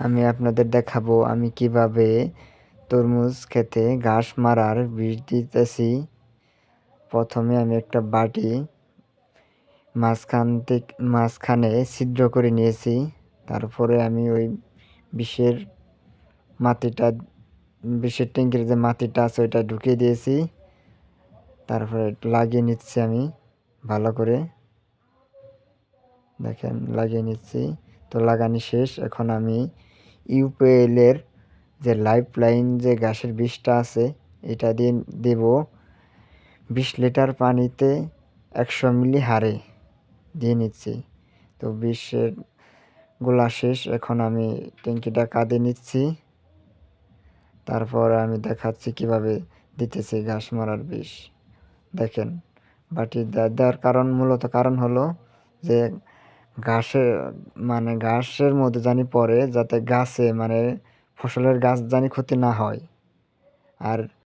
আমি আপনাদের দেখাবো আমি কীভাবে তরমুজ খেতে ঘাস মারার বিষ দিতেছি। প্রথমে আমি একটা বাটি মাঝখান থেকে মাঝখানে ছিদ্র করে নিয়েছি। তারপরে আমি ওই বিষের মাটিটা, বিষের ট্যাঙ্কির যে মাটিটা আছে ওইটা ঢুকিয়ে দিয়েছি। তারপরে লাগিয়ে নিচ্ছি আমি ভালো করে। দেখেন, লাগিয়ে নিচ্ছি। তো লাগানি শেষ। এখন আমি ইউপিএলের যে লাইফ লাইন যে গ্যাসের বিষটা আছে, এটা দিয়ে দেব বিশ লিটার পানিতে একশো মিলি হারে দিয়ে নিচ্ছি। তো বিষের গোলা শেষ, এখন আমি ট্যাঙ্কিটা কাঁদে নিচ্ছি। তারপর আমি দেখাচ্ছি কীভাবে দিতেছি ঘাস মারার বিষ। দেখেন, বাটি দেওয়ার কারণ মূলত কারণ হলো যে ঘাসে মানে ঘাসের মধ্যে জানি পড়ে যাতে গাছে মানে ফসলের গাছ জানি ক্ষতি না হয়। আর